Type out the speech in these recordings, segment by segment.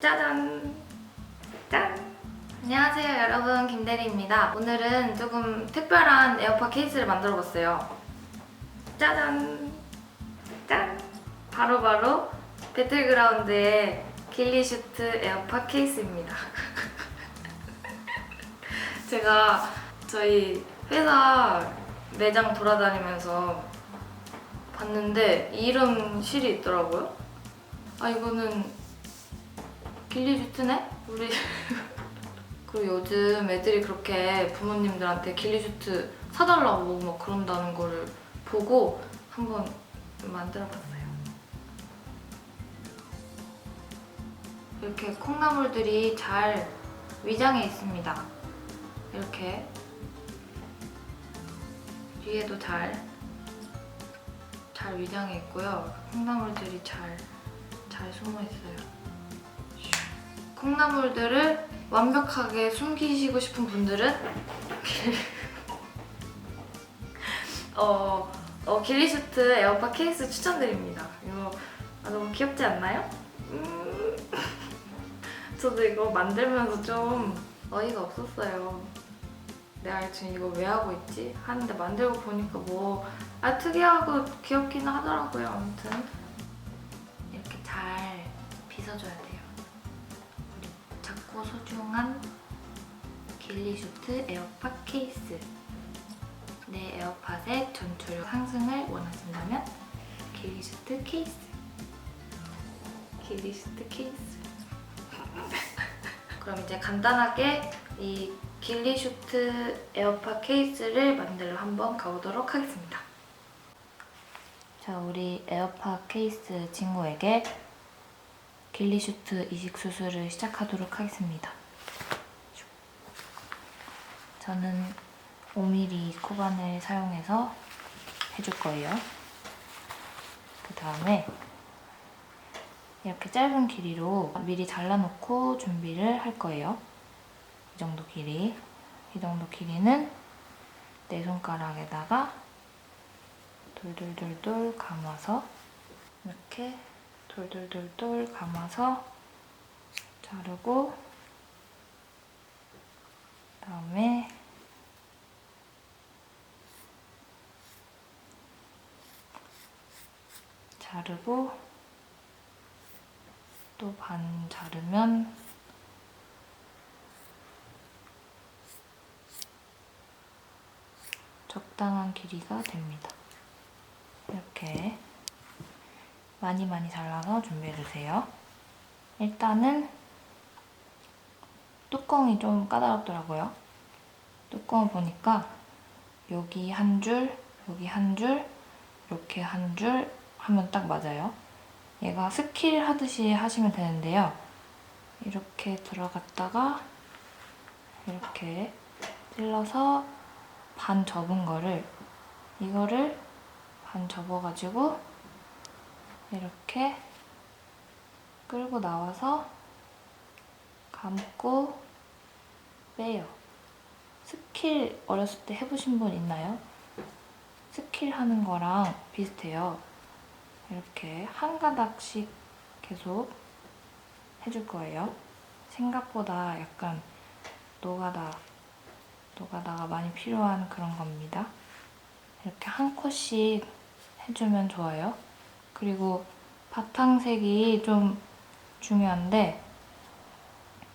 짜잔! 짠! 안녕하세요 여러분 김대리입니다. 오늘은 조금 특별한 에어팟 케이스를 만들어 봤어요. 짜잔! 짠! 바로 바로 배틀그라운드의 길리슈트 에어팟 케이스입니다. 제가 저희 회사 매장 돌아다니면서 봤는데 이름 실이 있더라고요. 아 이거는 길리 슈트네? 우리 그리고 요즘 애들이 그렇게 부모님들한테 길리 슈트 사달라고 막 그런다는 거를 보고 한번 만들어봤어요. 이렇게 콩나물들이 잘 위장해 있습니다. 이렇게 뒤에도 잘, 잘 위장해 있고요. 콩나물들이 잘, 잘 숨어 있어요. 콩나물들을 완벽하게 숨기시고 싶은 분들은 어, 어, 길리슈트 에어팟 케이스 추천드립니다. 이거 아, 너무 귀엽지 않나요? 음. 저도 이거 만들면서 좀 어이가 없었어요. 내가 지금 이거 왜 하고 있지? 하는데 만들고 보니까 뭐 아, 특이하고 귀엽기는 하더라고요. 아무튼 이렇게 잘 빗어줘야. 우리 작고 소중한 길리슈트 에어팟 케이스. 내 에어팟의 전투력 상승을 원하신다면 길리슈트 케이스. 길리슈트 케이스. 그럼 이제 간단하게 이 길리슈트 에어팟 케이스를 만들러 한번 가보도록 하겠습니다. 자, 우리 에어팟 케이스 친구에게 길리슈트 이식 수술을 시작하도록 하겠습니다. 저는 5mm 코반을 사용해서 해줄 거예요. 그 다음에 이렇게 짧은 길이로 미리 잘라놓고 준비를 할 거예요. 이 정도 길이. 이 정도 길이는 내 손가락에다가 돌돌돌돌 감아서 이렇게 돌돌돌돌 감아서 자르고 그다음에 자르고 또 반 자르면 적당한 길이가 됩니다. 이렇게 많이 많이 잘라서 준비해주세요. 일단은 뚜껑이 좀 까다롭더라고요. 뚜껑을 보니까 여기 한 줄, 여기 한 줄, 이렇게 한 줄 하면 딱 맞아요. 얘가 스킬 하듯이 하시면 되는데요. 이렇게 들어갔다가 이렇게 찔러서 반 접은 거를 이거를 반 접어가지고 이렇게 끌고 나와서 감고 빼요. 스킬 어렸을 때 해보신 분 있나요? 스킬 하는 거랑 비슷해요. 이렇게 한 가닥씩 계속 해줄 거예요. 생각보다 약간 노가다, 노가다가 많이 필요한 그런 겁니다. 이렇게 한 컷씩 해주면 좋아요. 그리고 바탕색이 좀 중요한데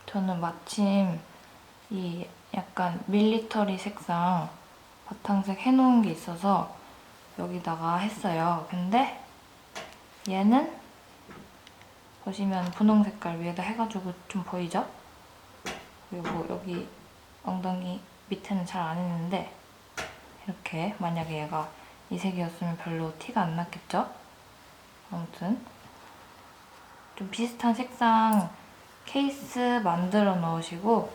저는 마침 이 약간 밀리터리 색상 바탕색 해놓은 게 있어서 여기다가 했어요. 근데 얘는 보시면 분홍 색깔 위에다 해가지고 좀 보이죠? 그리고 여기 엉덩이 밑에는 잘 안 했는데 이렇게 만약에 얘가 이 색이었으면 별로 티가 안 났겠죠? 아무튼 좀 비슷한 색상 케이스 만들어 넣으시고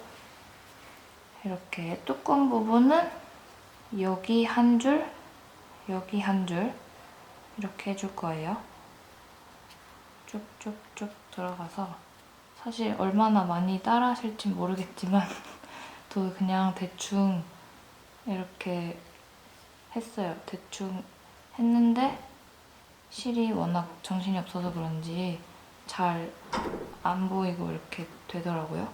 이렇게 뚜껑 부분은 여기 한 줄, 여기 한 줄 이렇게 해줄 거예요. 쭉쭉쭉 들어가서 사실 얼마나 많이 따라 하실지 모르겠지만 저 그냥 대충 이렇게 했어요. 대충 했는데 실이 워낙 정신이 없어서 그런지 잘 안 보이고 이렇게 되더라고요.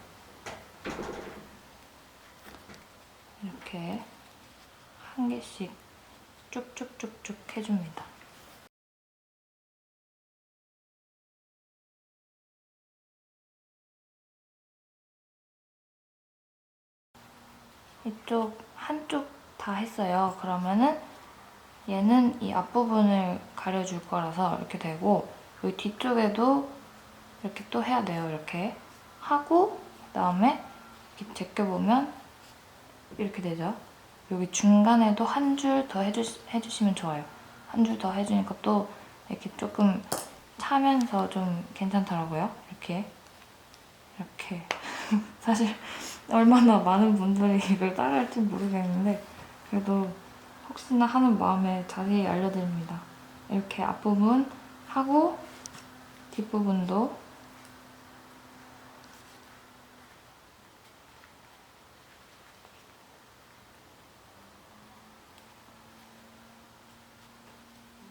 이렇게 한 개씩 쭉쭉쭉쭉 해줍니다. 이쪽 한쪽 다 했어요. 그러면은 얘는 이 앞부분을 가려줄 거라서 이렇게 되고 여기 뒤쪽에도 이렇게 또 해야 돼요. 이렇게 하고 그다음에 이렇게 제껴보면 이렇게 되죠. 여기 중간에도 한 줄 더 해주, 해주시면 좋아요. 한 줄 더 해주니까 또 이렇게 조금 차면서 좀 괜찮더라고요. 이렇게 이렇게 사실 얼마나 많은 분들이 이걸 따라할지 모르겠는데 그래도 혹시나 하는 마음에 자세히 알려드립니다. 이렇게 앞부분 하고 뒷부분도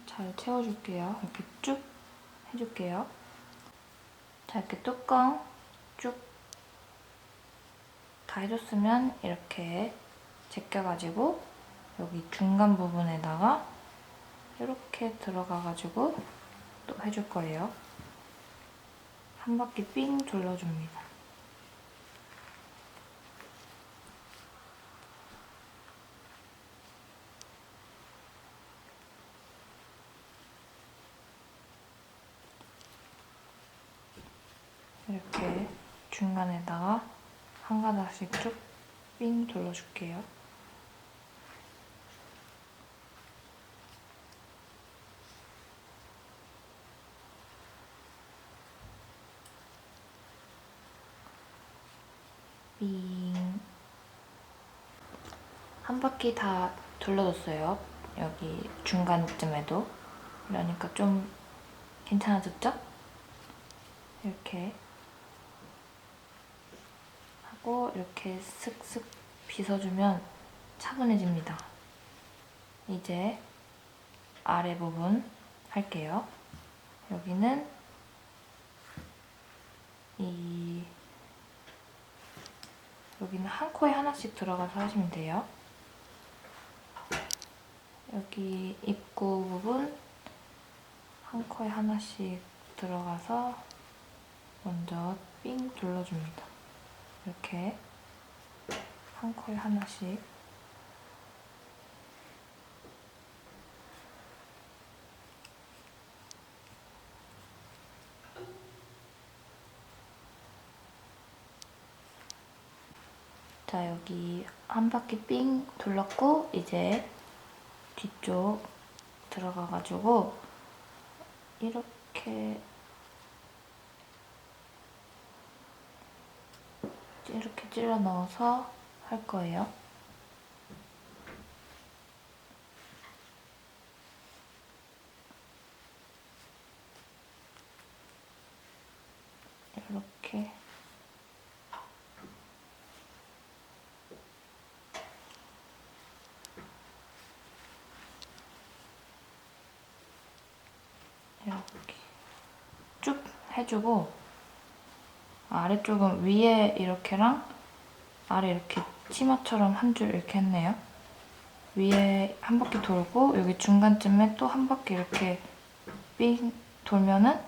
잘 채워줄게요. 이렇게 쭉 해줄게요. 자, 이렇게 뚜껑 쭉 다 해줬으면 이렇게 제껴가지고 여기 중간 부분에다가 이렇게 들어가가지고 또 해줄 거예요. 한 바퀴 삥 둘러줍니다. 이렇게 중간에다가 한 가닥씩 쭉 삥 둘러줄게요. 삥. 한 바퀴 다 둘러줬어요. 여기 중간쯤에도. 이러니까 좀 괜찮아졌죠? 이렇게 하고 이렇게 슥슥 빗어주면 차분해집니다. 이제 아래 부분 할게요. 여기는 이 여기는 한 코에 하나씩 들어가서 하시면 돼요. 여기 입구 부분 한 코에 하나씩 들어가서 먼저 삥 둘러줍니다. 이렇게 한 코에 하나씩 자 여기 한 바퀴 삥 둘렀고 이제 뒤쪽 들어가가지고 이렇게 이렇게 찔러 넣어서 할 거예요. 이렇게 쭉 해주고 아래쪽은 위에 이렇게랑 아래 이렇게 치마처럼 한 줄 이렇게 했네요. 위에 한 바퀴 돌고 여기 중간쯤에 또 한 바퀴 이렇게 삥 돌면은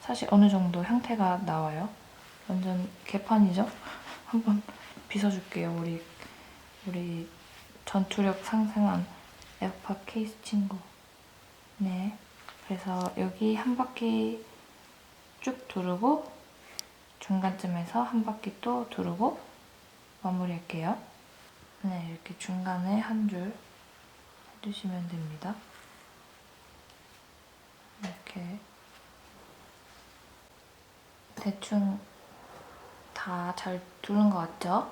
사실 어느 정도 형태가 나와요. 완전 개판이죠? 한번 빗어줄게요. 우리 우리 전투력 상승한 에어팟 케이스 친구. 네. 그래서 여기 한 바퀴 쭉 두르고 중간쯤에서 한 바퀴 또 두르고 마무리할게요. 네, 이렇게 중간에 한 줄 해주시면 됩니다. 이렇게 대충 다 잘 두른 것 같죠?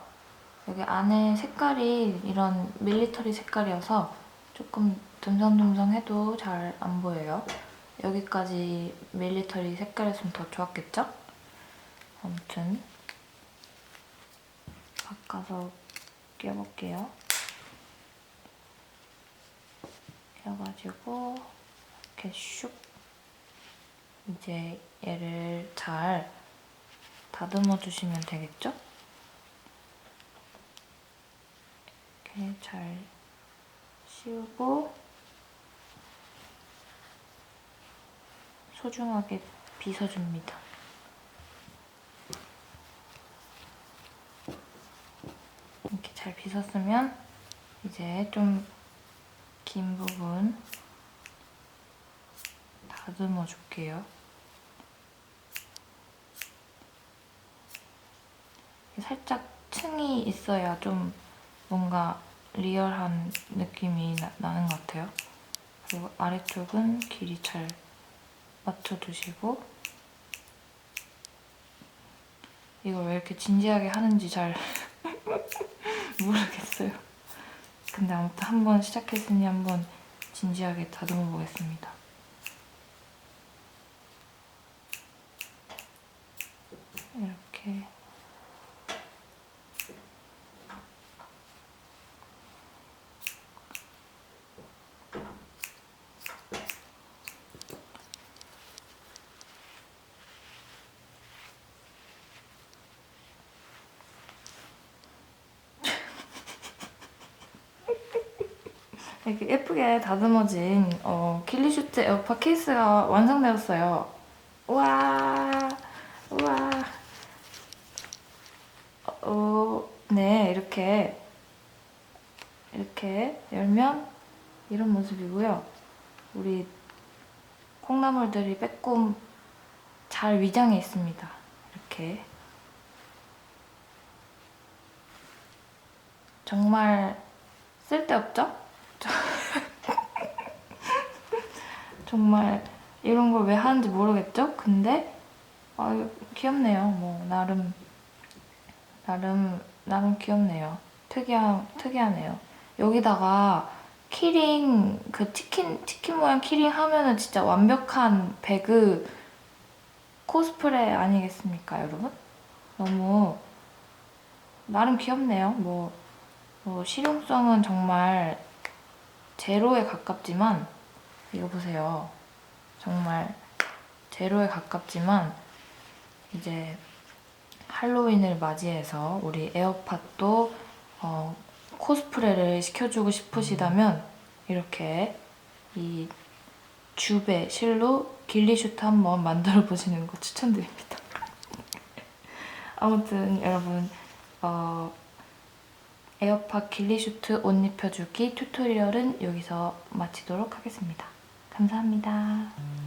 여기 안에 색깔이 이런 밀리터리 색깔이어서 조금 듬성듬성해도 잘 안 보여요. 여기까지 밀리터리 색깔이었으면 더 좋았겠죠? 아무튼 바꿔서 껴볼게요. 껴가지고 이렇게 슉 이제 얘를 잘 다듬어 주시면 되겠죠? 이렇게 잘 씌우고 소중하게 빗어줍니다. 이렇게 잘 빗었으면 이제 좀 긴 부분 다듬어 줄게요. 살짝 층이 있어야 좀 뭔가 리얼한 느낌이 나, 나는 것 같아요. 그리고 아래쪽은 길이 잘 맞춰주시고 이걸 왜 이렇게 진지하게 하는지 잘 모르겠어요. 근데 아무튼 한번 시작했으니 한번 진지하게 다듬어 보겠습니다. 이렇게 이렇게 예쁘게 다듬어진 어, 킬리슈트 에어팟 케이스가 완성되었어요. 우와, 우와. 어, 네, 이렇게 이렇게 열면 이런 모습이고요. 우리 콩나물들이 빼꼼 잘 위장해 있습니다. 이렇게 정말 쓸데없죠? 정말 이런 걸 왜 하는지 모르겠죠? 근데 아, 귀엽네요. 뭐 나름 나름 나름 귀엽네요. 특이한 특이하네요. 여기다가 키링 그 치킨 치킨 모양 키링 하면은 진짜 완벽한 배그 코스프레 아니겠습니까, 여러분? 너무 나름 귀엽네요. 뭐, 뭐 실용성은 정말 제로에 가깝지만 이거 보세요. 정말 제로에 가깝지만 이제 할로윈을 맞이해서 우리 에어팟도 어, 코스프레를 시켜주고 싶으시다면 이렇게 이 줍의 실로 길리슈트 한번 만들어 보시는 거 추천드립니다. 아무튼 여러분 어, 에어팟 길리슈트 옷 입혀주기 튜토리얼은 여기서 마치도록 하겠습니다. 감사합니다.